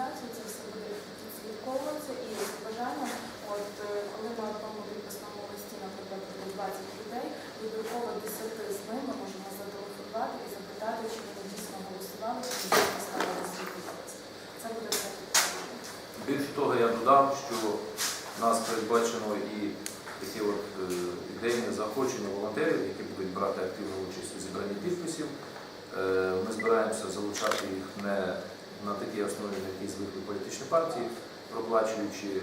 організацію, це все буде відслідковуватися і з бажанням, от е, коли ми тому підписному листі, наприклад, буде 20 людей, вибірково 10 з ними можемо зателефонувати і запитати, чи вони дійсно голосували, чи дійсно ставили свій підпис. Це буде все. Більше того, я додам, що нас передбачено і такі от е, ідейні заохочення волонтерів, які будуть брати активну участь у зібранні підписів. Е, Ми збираємося залучати їх не на такій основі, на якій звикли політичні партії, проплачуючи е,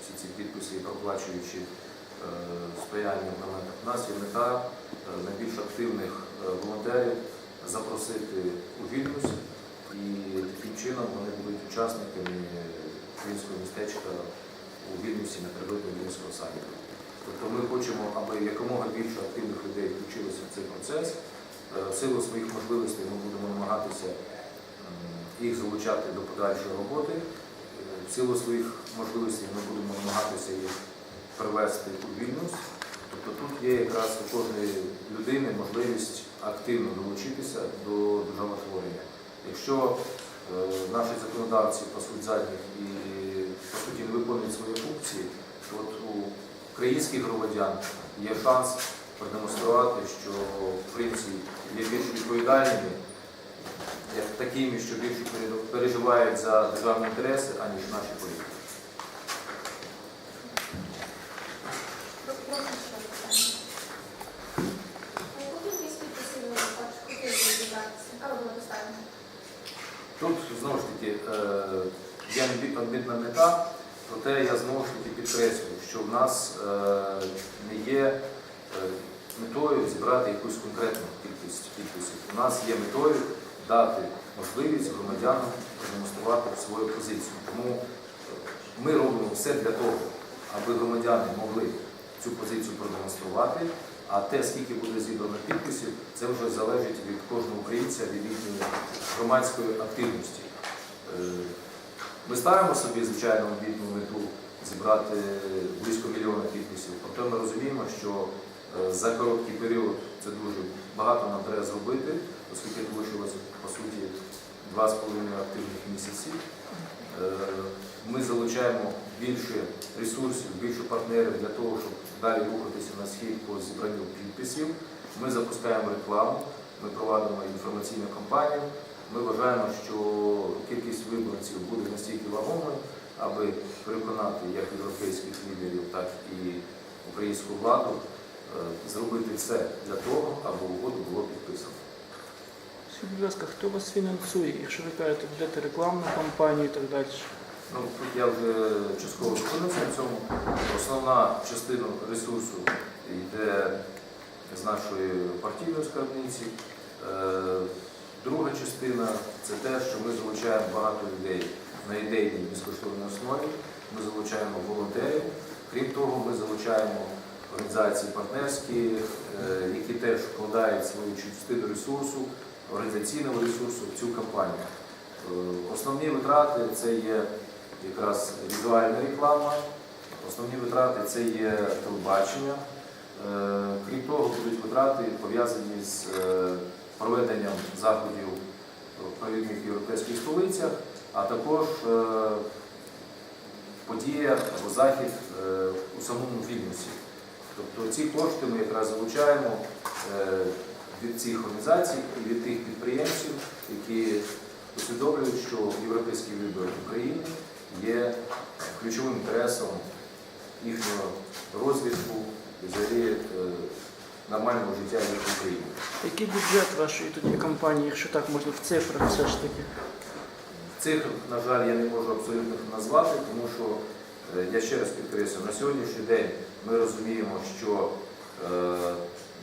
всі ці підписи і проплачуючи е, сприяння в моментах. У нас є мета е, найбільш активних е, волонтерів запросити у Вільнюс, і таким чином вони будуть учасниками українського містечка у Вільнюсі напередодні Вільнюського саміту. Тобто ми хочемо, аби якомога більше активних людей включилося в цей процес. В силу своїх можливостей ми будемо намагатися їх залучати до подальшої роботи. Е, В силу своїх можливостей ми будемо намагатися їх привести у Вільнюс. Тобто тут є якраз у кожної людини можливість активно долучитися до державотворення. Якщо е, наші законодавці пасуть задніх і по суті не виконують свої функції, то от у українських громадян є шанс продемонструвати, що українці є більш відповідальними, як такими, що більше переживають за державні інтереси, аніж наші політики. Тут знову ж таки е, є амбітна мета, проте я знову ж таки підкреслюю, що в нас е, не є е, метою зібрати якусь конкретну кількість підписів. У нас є метою дати можливість громадянам продемонструвати свою позицію. Тому е, ми робимо все для того, аби громадяни могли цю позицію продемонструвати. А те, скільки буде зібрано підписів, це вже залежить від кожного українця, від їхньої громадської активності. Е, Ми ставимо собі, звичайно, амбітну мету зібрати близько мільйона підписів, проте ми розуміємо, що е, за короткий період це дуже багато нам треба зробити, оскільки залишилось, по суті, два з половиною активних місяці. Е, Ми залучаємо більше ресурсів, більше партнерів для того, щоб далі рухатися на схід по зібранню підписів. Ми запускаємо рекламу, ми проводимо інформаційну кампанію. Ми вважаємо, що кількість виборців буде настільки вагомою, аби переконати як європейських лідерів, так і українську владу е, зробити все для того, аби угоду було підписано. Скажіть, будь ласка, хто вас фінансує, якщо ви кажете, ведете рекламну кампанію і так далі? Ну, я вже частково зупинився на цьому. Основна частина ресурсу йде з нашої партійної скарбниці. Е, Друга частина це те, що ми залучаємо багато людей на ідейній безкоштовній основі. Ми залучаємо волонтерів. Крім того, ми залучаємо організації партнерські, е, які теж вкладають свою частину ресурсу, організаційного ресурсу в цю кампанію. Е, Основні витрати це є якраз візуальна реклама, основні витрати це є телебачення. Е, Крім того, будуть витрати пов'язані з е, проведенням заходів в провідних європейських столицях, а також подія або захід у самому Вільнюсі. Тобто ці кошти ми якраз залучаємо від цих організацій і від тих підприємців, які усвідомлюють, що європейські вибори в Україні є ключовим інтересом їхнього розвитку і взагалі е, нормального життя в Україні. Який бюджет вашої тоді кампанії, якщо так можна в цифрах все ж таки? Цифр, на жаль, я не можу абсолютно назвати, тому що е, я ще раз підкреслюю, на сьогоднішній день ми розуміємо, що е,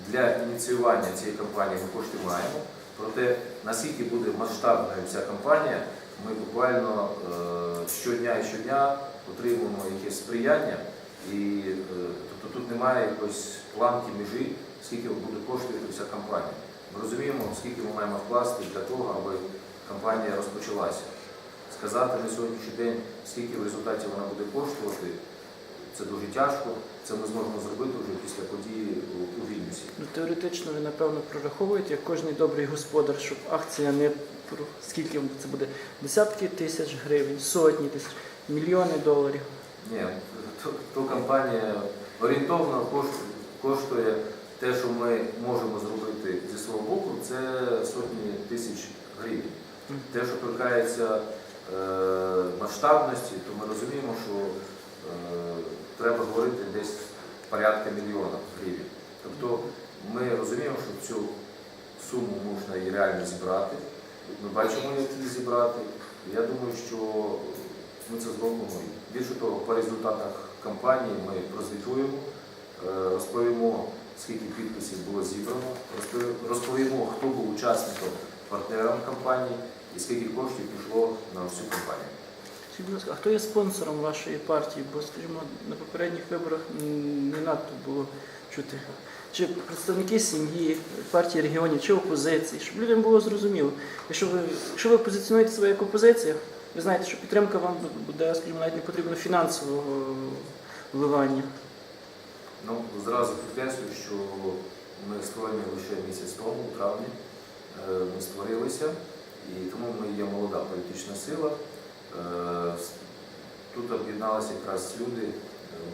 для ініціювання цієї кампанії ми кошти маємо. Проте наскільки буде масштабною ця кампанія, ми буквально е, щодня і щодня отримуємо якесь сприяння, і е, тобто тут немає якоїсь планки межі, скільки буде коштувати вся кампанія. Ми розуміємо, скільки ми маємо вкласти для того, аби кампанія розпочалася. Сказати на сьогоднішній день, скільки в результаті вона буде коштувати, це дуже тяжко. Це ми зможемо зробити вже після події у, Вільнюсі. Ну, теоретично ви напевно прораховуєте, як кожний добрий господар, щоб акція не про скільки це буде десятки тисяч гривень, сотні тисяч, мільйони доларів. Ні, то, то компанія орієнтовно коштує те, що ми можемо зробити зі свого боку, це сотні тисяч гривень. Те, що торкається е, масштабності, то ми розуміємо, що е, треба говорити десь порядка мільйона гривень. Тобто ми розуміємо, що цю суму можна і реально зібрати. Ми бачимо, як її зібрати. Я думаю, що ми це зробимо. Більше того, по результатах кампанії ми прозвітуємо, е, розповімо, скільки підписів було зібрано, розповімо, хто був учасником, партнером кампанії і скільки коштів пішло на всю кампанію. Скажіть, будь ласка, а хто є спонсором вашої партії? Бо, скажімо, на попередніх виборах не надто було чути. Чи представники сім'ї, партії регіонів, чи опозиції, щоб людям було зрозуміло. Якщо ви, якщо ви позиціонуєте себе як опозиція, ви знаєте, що підтримка вам буде, скажімо, навіть не потрібно фінансового вливання. Ну, зразу підкреслюю, що ми створені лише місяць тому, у травні. Е, Ми створилися, і тому ми є молода політична сила. Е, Тут об'єдналися якраз люди, е,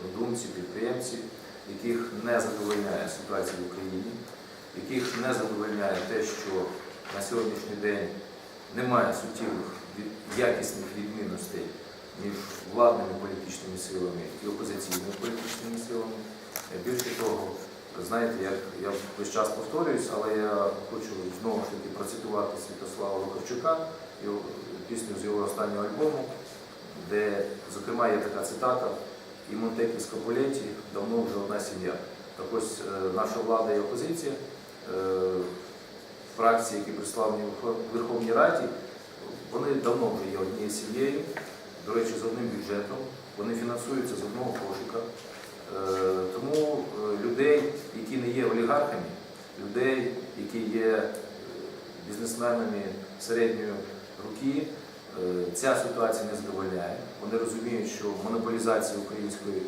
однодумці, підприємці, яких не задовольняє ситуація в Україні, яких не задовольняє те, що на сьогоднішній день немає суттєвих якісних відмінностей між владними політичними силами і опозиційними політичними силами. Е, Більше того, знаєте, як я весь час повторююсь, але я хочу знову ж таки процитувати Святослава Лукарчука, його пісню з його останнього альбому, де, зокрема, є така цитата і Монтекі з Капулеті давно вже одна сім'я. Так ось е, наша влада і опозиція, е, фракції, які представлені в Верховній Раді, вони давно вже є однією сім'єю, до речі, з одним бюджетом, вони фінансуються з одного кошика. Е, Тому людей, які не є олігархами, людей, які є бізнесменами середньої руки, ця ситуація не задовольняє. Вони розуміють, що монополізація української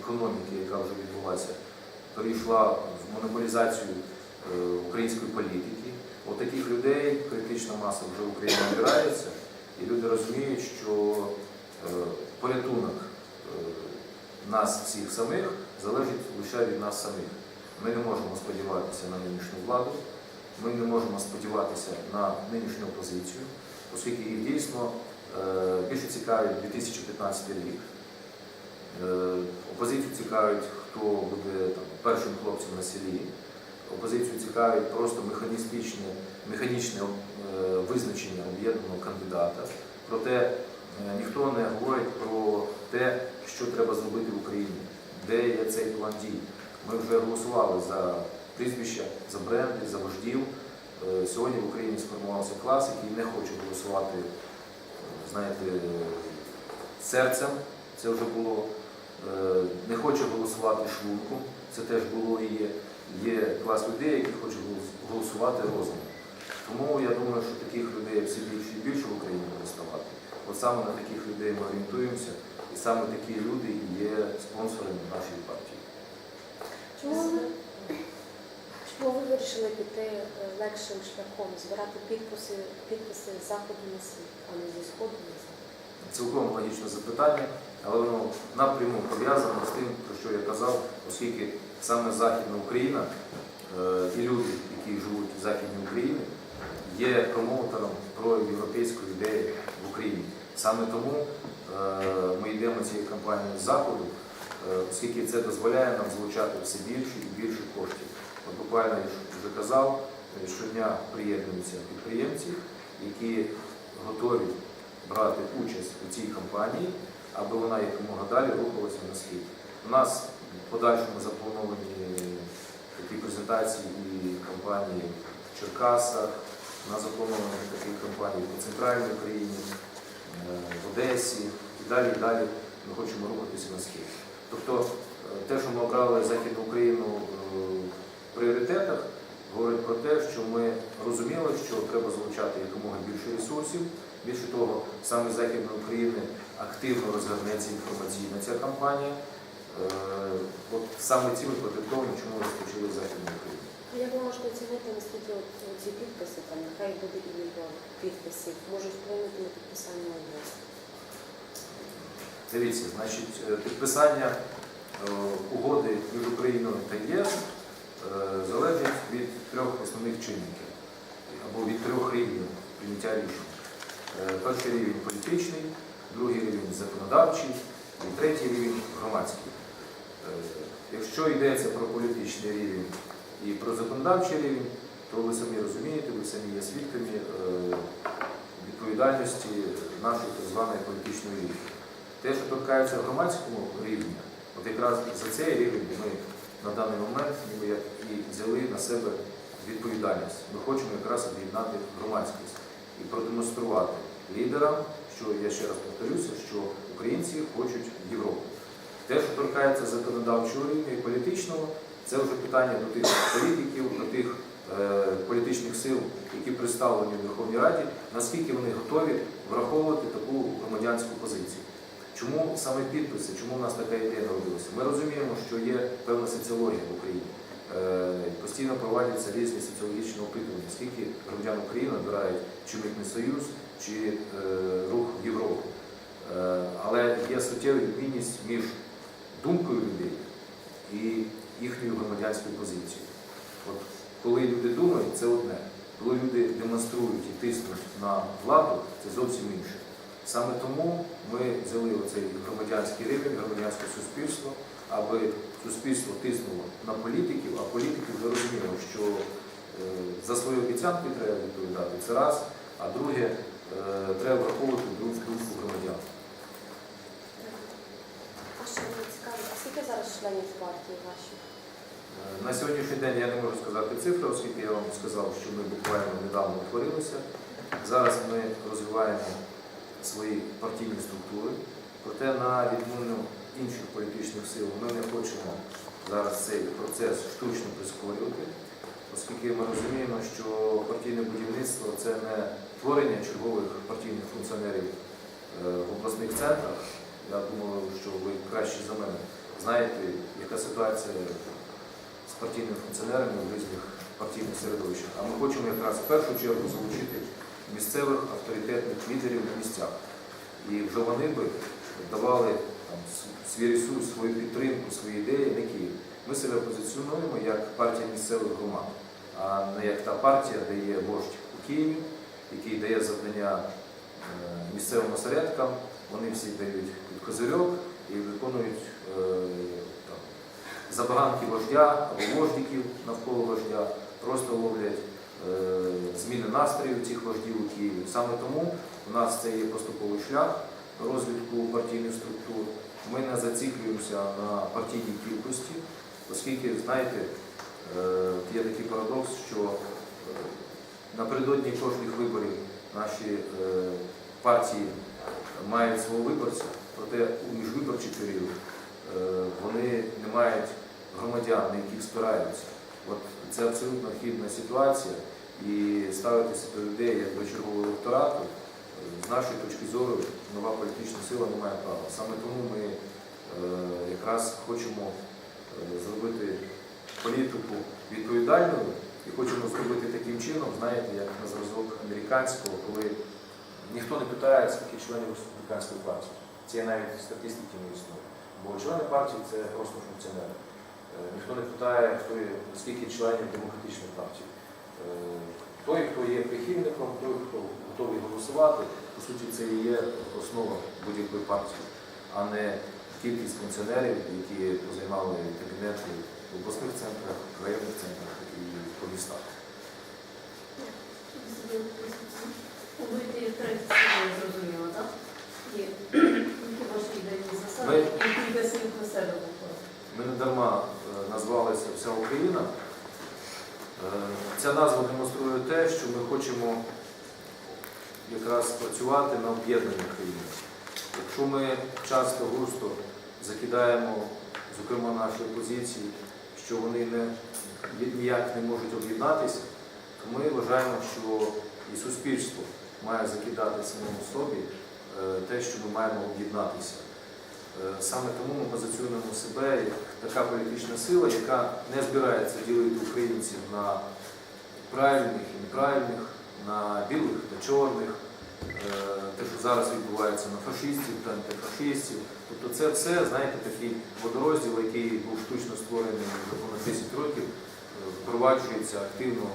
економіки, яка вже відбулася, перейшла в монополізацію е, української політики. От таких людей критична маса вже в Україні набирається, і люди розуміють, що е, порятунок е, нас всіх самих залежить лише від нас самих. Ми не можемо сподіватися на нинішню владу, ми не можемо сподіватися на нинішню опозицію, оскільки їх дійсно е, більше цікавить 2015 рік. Е, Опозицію цікавить, хто буде там, першим хлопцем на селі. Опозицію цікавить просто механістичне, механічне е, визначення об'єднаного кандидата. Проте ніхто не говорить про те, що треба зробити в Україні, де є цей план дій. Ми вже голосували за прізвища, за бренди, за вождів. Е, Сьогодні в Україні сформувався клас, який не хоче голосувати, е, знаєте, серцем, це вже було, Е, не хоче голосувати шлунком, це теж було і є. Є клас людей, які хочуть голосувати розумом. Тому я думаю, що таких людей все більше і більше в Україні буде ставати. От саме на таких людей ми орієнтуємося, і саме такі люди є спонсорами нашої партії. Чому ви, вирішили піти е, легшим шляхом, збирати підписи, підписи з заходу на а не зі сходу на захід? Цілком логічне запитання, але воно напряму пов'язано з тим, про що я казав, оскільки саме Західна Україна е, і люди, які живуть в Західній Україні, є промоутером про європейську ідею в Україні. Саме тому е, ми йдемо цією кампанією з заходу, оскільки це дозволяє нам залучати все більше і більше буквально вже казав, е, щодня приєднуються підприємці, які готові брати участь у цій кампанії, аби вона якомога далі рухалася на схід. У нас в подальшому заплановані такі презентації і кампанії в Черкасах, нас заплановані такі кампанії по центральній Україні, е, в Одесі і далі, і далі ми хочемо рухатися на схід. Тобто е, те, що ми обрали Західну Україну е, пріоритетах, говорить про те, що ми розуміли, що треба залучати якомога більше ресурсів. Більше того, саме з Західної України активно розгорнеться інформаційна ця кампанія. от саме цими продиктовано, чому розпочали Західну Україну. А Як ви можете оцінити, наскільки ці підписи, там, нехай буде і мільйон підписів, можуть вплинути на підписання угод? Дивіться, значить, е, підписання е, угоди між Україною та ЄС е, залежить від трьох основних чинників або від трьох рівнів прийняття рішень. Е, Перший рівень політичний, другий рівень законодавчий і третій рівень громадський. Е, Якщо йдеться про політичний рівень і про законодавчий рівень, то ви самі розумієте, ви самі є свідками е, відповідальності нашої так званої політичної рівні. Те, що торкається громадському рівні, от якраз за цей рівень ми на даний момент ніби як і взяли на себе відповідальність. Ми хочемо якраз об'єднати громадськість і продемонструвати лідерам, що я ще раз повторюся, що українці хочуть Європу. Те, що торкається законодавчого рівня і політичного, це вже питання до тих політиків, до тих е, політичних сил, які представлені в Верховній Раді, наскільки вони готові враховувати таку громадянську позицію. Чому саме підписи, чому в нас така ідея народилася? Ми розуміємо, що є певна соціологія в Україні. Е, Постійно проводяться різні соціологічні опитування, скільки громадян України обирають чи митний союз, чи е, рух в Європу. Е, Але є суттєва відмінність між думкою людей і їхньою громадянською позицією. От коли люди думають, це одне. Коли люди демонструють і тиснуть на владу, це зовсім інше. Саме тому ми взяли оцей громадянський рівень, громадянське суспільство, аби суспільство тиснуло на політиків, а політики вже розуміли, що е, за свої обіцянки треба відповідати. Це раз, а друге, е, треба враховувати думку громадян. А ще мені цікаво, а скільки зараз членів партії ваші? Е, На сьогоднішній день я не можу сказати цифри, оскільки я вам сказав, що ми буквально недавно утворилися. Зараз ми розвиваємо свої партійні структури, проте на відміну інших політичних сил ми не хочемо зараз цей процес штучно прискорювати, оскільки ми розуміємо, що партійне будівництво це не творення чергових партійних функціонерів е, в обласних центрах. Я думаю, що ви краще за мене знаєте, яка ситуація з партійними функціонерами в різних партійних середовищах. А ми хочемо якраз в першу чергу залучити місцевих авторитетних лідерів на місцях. І вже вони би давали там, свій ресурс, свою підтримку, свої ідеї на Київ. Ми себе позиціонуємо як партія місцевих громад, а не як та партія, де є вождь у Києві, який дає завдання е, місцевим осередкам, вони всі дають козирьок і виконують е, там, забаганки вождя або вождиків навколо вождя, просто ловлять зміни настрою цих вождів у Києві. Саме тому у нас це є поступовий шлях розвитку партійних структур. Ми не зациклюємося на партійній кількості, оскільки, знаєте, е, є такий парадокс, що е, напередодні кожних виборів наші е, партії мають свого виборця, проте у міжвиборчий період е, вони не мають громадян, на яких спираються. От це абсолютно хідна ситуація і ставитися до людей як до чергового електорату, з нашої точки зору, нова політична сила не має права. Саме тому ми е, якраз хочемо е, зробити політику відповідальною і хочемо зробити таким чином, знаєте, як на зразок американського, коли ніхто не питає, скільки членів республіканської партії. Це навіть статистики не існує. Бо члени партії це просто функціонери. Е, Ніхто не питає, хто є, скільки членів демократичної партії. Е, Той, хто є прихильником, той, хто готовий голосувати, по суті, це і є основа будь-якої партії, а не кількість функціонерів, які позаймали кабінети в обласних центрах, в районних центрах і по містах. Ми- Ми не дарма е, назвалися Вся Україна. Е, Ця назва демонструє те, що ми хочемо якраз працювати на об'єднаній країні. Якщо ми часто густо закидаємо, зокрема наші опозиції, що вони не, ніяк не можуть об'єднатися, то ми вважаємо, що і суспільство має закидати самому собі е, те, що ми маємо об'єднатися. Е, Саме тому ми позиціонуємо себе як така політична сила, яка не збирається ділити українців на правильних і неправильних, на білих та чорних, е, те, що зараз відбувається на фашистів та антифашистів. Тобто це все, знаєте, такий водорозділ, який був штучно створений вже понад 10 років, е, впроваджується активно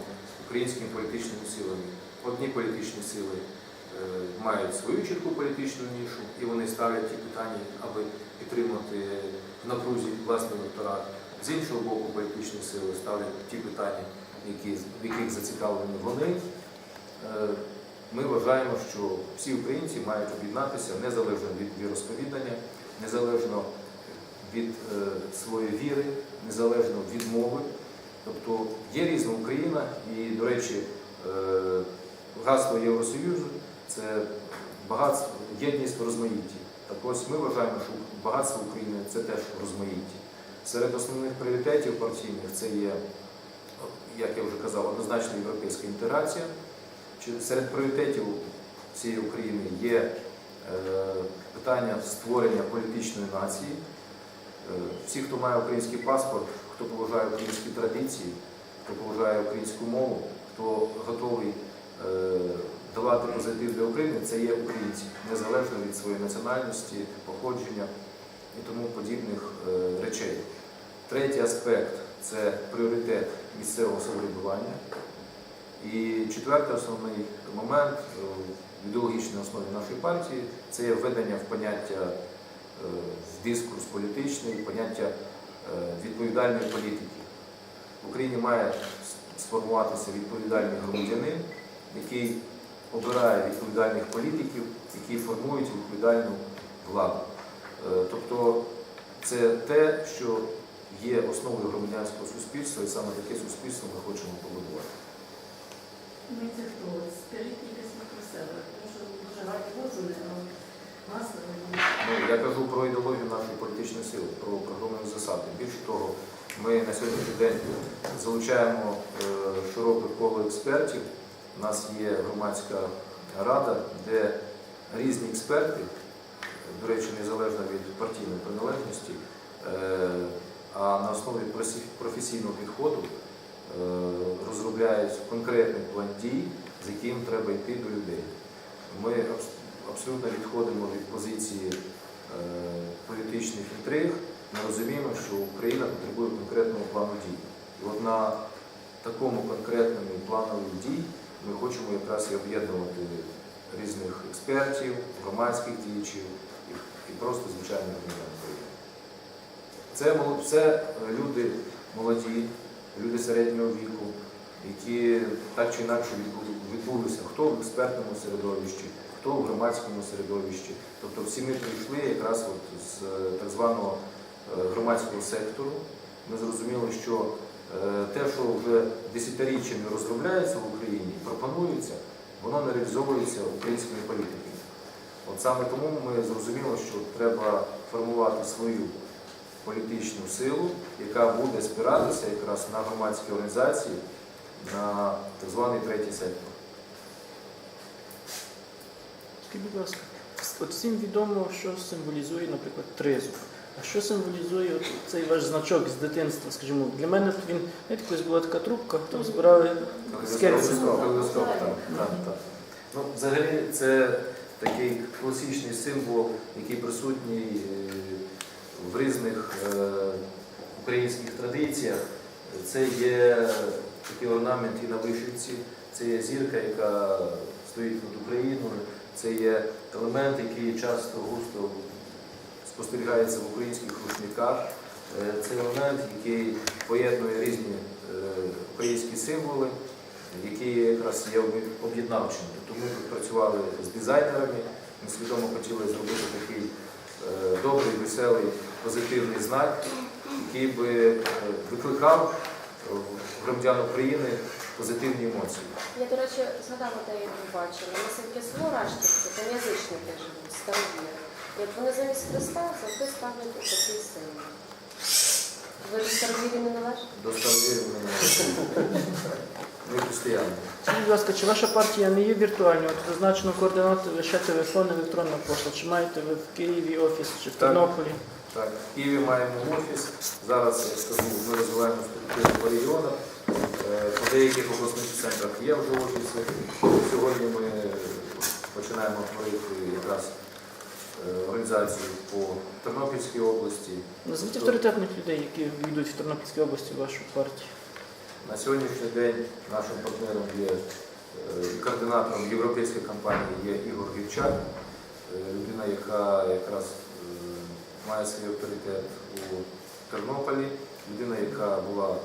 українськими політичними силами. Одні політичні сили мають свою чітку політичну нішу, і вони ставлять ті питання, аби підтримати в напрузі власний електорат. З іншого боку, політичні сили ставлять ті питання, які, в яких зацікавлені вони. Е, Ми вважаємо, що всі українці мають об'єднатися незалежно від віросповідання, незалежно від е, своєї віри, незалежно від мови. Тобто є різна Україна, і, до речі, е, гасло Євросоюзу це багатство, єдність в розмаїтті. Так ось ми вважаємо, що багатство України це теж розмаїття. Серед основних пріоритетів партійних це є, як я вже казав, однозначно європейська інтеграція. Серед пріоритетів цієї України є е, питання створення політичної нації. Е, Всі, хто має український паспорт, хто поважає українські традиції, хто поважає українську мову, хто готовий е, давати позитив для України, це є українці, незалежно від своєї національності, походження і тому подібних е, речей. Третій аспект це пріоритет місцевого самоврядування. І четвертий основний момент е, в ідеологічній основі нашої партії це є введення в поняття е, в дискурс політичний, поняття е, відповідальної політики. В Україні має сформуватися відповідальний громадянин, який обирає відповідальних політиків, які формують відповідальну владу. Е, Тобто це те, що є основою громадянського суспільства, і саме таке суспільство ми хочемо побудувати. Ми це хто? Скажіть якось про себе, тому що дуже гарні лозуни, але нас Ну, я кажу про ідеологію нашої політичної сили, про програмні засади. Більше того, ми на сьогоднішній день залучаємо е, широке коло експертів. У нас є громадська рада, де різні експерти, до речі, незалежно від партійної приналежності, е, а на основі професійного підходу е, розробляють конкретний план дій, з яким треба йти до людей. Ми абсолютно відходимо від позиції е, політичних інтриг. Ми розуміємо, що Україна потребує конкретного плану дій. І от на такому конкретному плану дій ми хочемо якраз і об'єднувати різних експертів, громадських діячів і, просто звичайних громадян України. Це, це люди молоді, люди середнього віку, які так чи інакше відбулися, хто в експертному середовищі, хто в громадському середовищі. Тобто всі ми прийшли якраз от з е, так званого е, громадського сектору. Ми зрозуміли, що те, що вже десятиріччями розробляється в Україні, пропонується, воно не реалізовується українськими політиками. От саме тому ми зрозуміли, що треба формувати свою політичну силу, яка буде спиратися якраз на громадські організації, на так званий третій сектор. Скажіть, будь ласка, всім відомо, що символізує, наприклад, тризуб. А що символізує цей ваш значок з дитинства? Скажімо, для мене він, знаєте, колись була така трубка, там збирали скельці. Калейдоскоп. Ну, взагалі, це такий класичний символ, який присутній е, в різних е, українських традиціях. Це є такий орнамент і на вишивці, це є зірка, яка стоїть над Україною, це є елемент, який часто густо спостерігається в українських рушниках. Е, Це елемент, який поєднує різні е, українські символи, які якраз є об'єднавчими. Тобто ми тут працювали з дизайнерами, ми свідомо хотіли зробити такий е, добрий, веселий, позитивний знак, який би викликав громадян України позитивні емоції. Я, до речі, згадала, де я бачила. На селі село Раштівці, там язичники живуть, старовіри. От вони замість Христа завжди ставлять такий символ. Ви до старовірів не належите? До старовірів ми не можемо. Ми християни. Скажіть, будь ласка, чи ваша партія не є віртуальною? От зазначено координати лише телефон, електронна пошта. Чи маєте ви в Києві офіс чи в Так. Тернополі? Так, в Києві маємо офіс. Зараз я скажу, ми розвиваємо структуру по регіонах. Е, По деяких обласних центрах є вже офіси. Сьогодні ми починаємо творити якраз е, організацію по Тернопільській області. Назвіть авторитетних людей, які війдуть в Тернопільській області в вашу партію. На сьогоднішній день нашим партнером є е, координатором європейської компанії є Ігор Гівчак, е, людина, яка якраз має свій авторитет у Тернополі, людина, яка була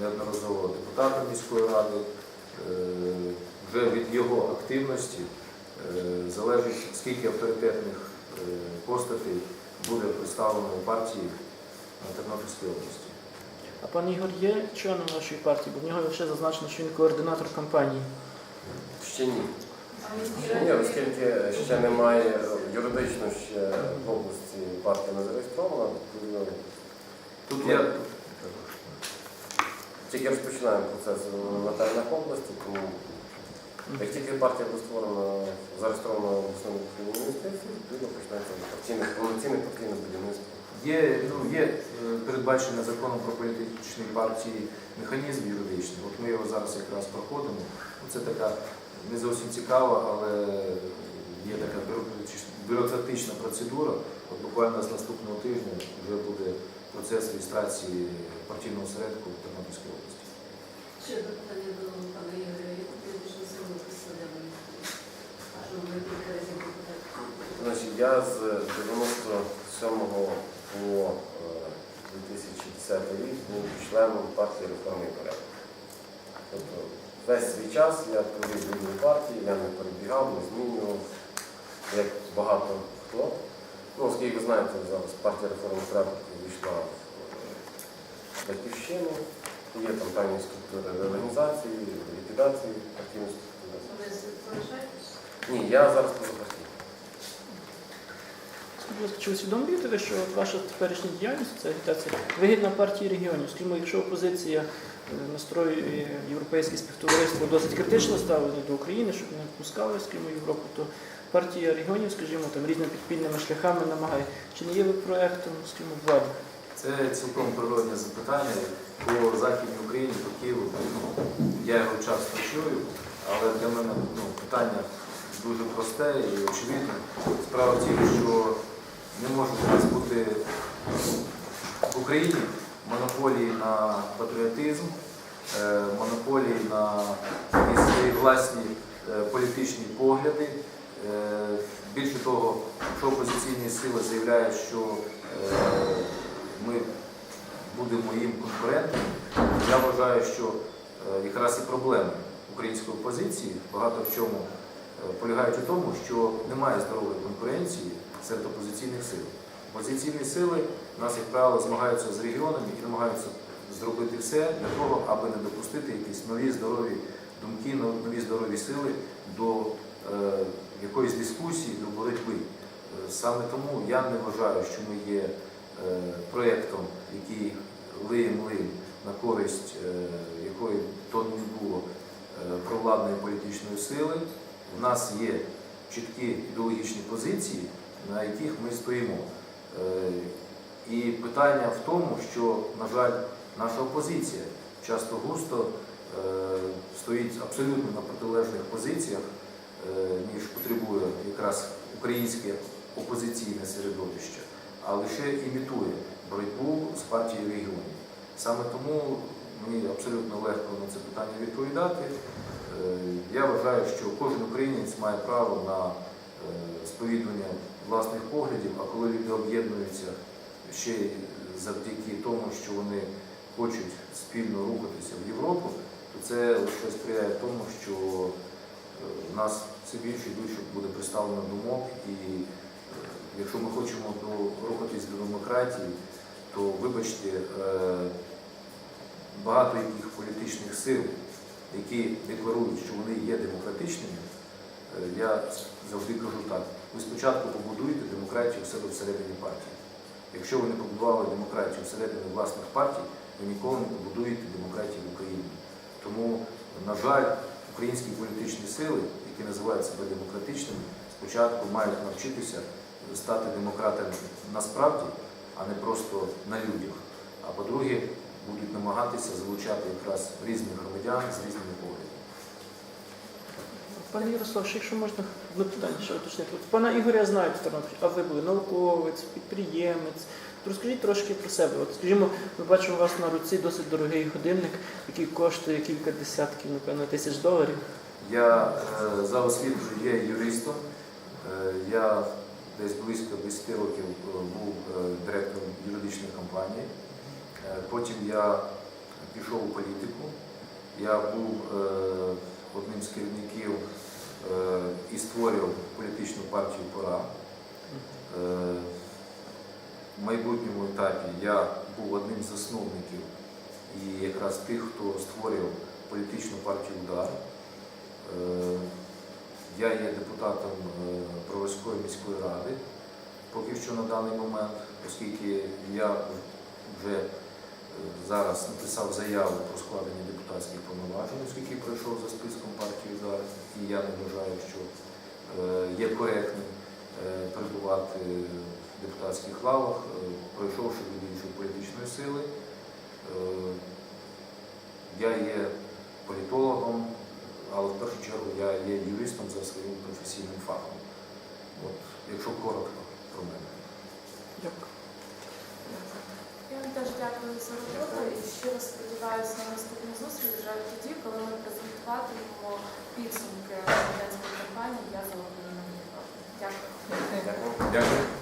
неодноразово депутатом міської ради. Вже від його активності залежить, скільки авторитетних постатей буде представлено у партії на Тернопільській області. А пан Ігор є членом вашої партії, бо в нього лише зазначено, що він координатор кампанії. Ще ні. Ще ні, оскільки ще немає юридично ще в області партія не зареєстрована, відповідно, Тут я тільки розпочинаємо процес на теренах області, тому як тільки партія буде створена, зареєстрована в обласному міністерстві, відповідно починається партійне, повноцінне партійне будівництво. Є, ну, є е, передбачений законом про політичні партії механізм юридичний. От ми його зараз якраз проходимо. Ну, Це така не зовсім цікава, але є така бюрократична- процедура. От буквально з наступного тижня вже буде процес реєстрації партійного осередку в Тернопільській області. Ще запитання до пана Ігоря. Яку політичну силу представляли? А що ви кілька разів депутат? Значить, я з 97 по е, 2010 рік був членом партії реформи і. Тобто весь свій час я провів в партії, я не перебігав, не змінював, як багато хто. Ну, оскільки ви знаєте, зараз партія реформи порядку війшла в е, батьківщину, є там певні структури реорганізації, ліквідації партійної структури. Ні, я зараз позапартійний. Скажіть, будь ласка, чи усвідомлюєте ви, що ваша теперішня діяльність, ця агітація, вигідна партії регіонів? Скажімо, якщо опозиція е, настроює європейське співтовариство досить критично ставлення до України, щоб не впускали, скажімо, Європу, то партія регіонів, скажімо, там різними підпільними шляхами намагає. Чи не є ви проектом, скажімо, влади? Це цілком природне запитання по Західній Україні, по Києву. Ну, я його часто чую, але для мене ну, питання дуже просте і очевидне. Справа в тім, що не може у нас бути в Україні монополії на патріотизм, е, монополії на свої власні е, політичні погляди. Е, Більше того, якщо опозиційні сили заявляють, що ми будемо їм конкурентами, я вважаю, що якраз і проблеми української опозиції багато в чому полягають у тому, що немає здорової конкуренції серед опозиційних сил. Опозиційні сили нас, як правило, змагаються з регіонами і намагаються зробити все для того, аби не допустити якісь нові здорові думки, нові здорові сили до е, якоїсь дискусії, до боротьби. Е, Саме тому я не вважаю, що ми є е, проєктом, який лиє млин на користь якої то не було провладної політичної сили. У нас є чіткі ідеологічні позиції, на яких ми стоїмо. Е, І питання в тому, що, на жаль, наша опозиція часто густо е, стоїть абсолютно на протилежних позиціях, е, ніж потребує якраз українське опозиційне середовище, а лише імітує боротьбу з партією регіонів. Саме тому мені абсолютно легко на це питання відповідати. Е, Я вважаю, що кожен українець має право на е, сповідування власних поглядів, а коли люди об'єднуються ще завдяки тому, що вони хочуть спільно рухатися в Європу, то це лише сприяє тому, що е, нас все більше і більше буде представлено думок, і якщо ми хочемо до- рухатись до демократії, то вибачте, багато яких політичних сил, які декларують, що вони є демократичними, е, я завжди кажу так: ви спочатку побудуєте демократію в себе всередині партії. Якщо ви не побудували демократію всередині власних партій, ви ніколи не побудуєте демократію в Україні. Тому На жаль, українські політичні сили, які називають себе демократичними, спочатку мають навчитися стати демократами насправді, а не просто на людях. А по-друге, будуть намагатися залучати якраз різних громадян з різними поглядами. Пане Ярослав, ще якщо можна одне питання ще уточнити. От Пана Ігоря знають в Тернополі, а ви були науковець, підприємець. Розкажіть трошки про себе. От, скажімо, ми бачимо у вас на руці досить дорогий годинник, який коштує кілька десятків, напевно, тисяч доларів. Я е, за освітою є юристом. Е, Я десь близько 10 років е, був е, директором юридичної компанії. Е, Потім я пішов у політику. Я був е, одним з керівників е, і створював політичну партію Пора. В майбутньому етапі я був одним з засновників і якраз тих, хто створював політичну партію Удар. Я є депутатом Броварської міської ради поки що на даний момент, оскільки я вже зараз написав заяву про складення депутатських повноважень, оскільки пройшов за списком партії «Удар», і я не вважаю, що е, є коректним е, перебувати в депутатських лавах, е, пройшовши від іншої політичної сили. Я є політологом, але в першу чергу я є юристом за своїм професійним фахом. От, якщо коротко про мене. Дякую. Теж дякую за роботу і щиро сподіваюся на наступну зустріч вже тоді, коли ми презентуватимемо підсумки президентської кампанії Я за. Дякую. Дякую.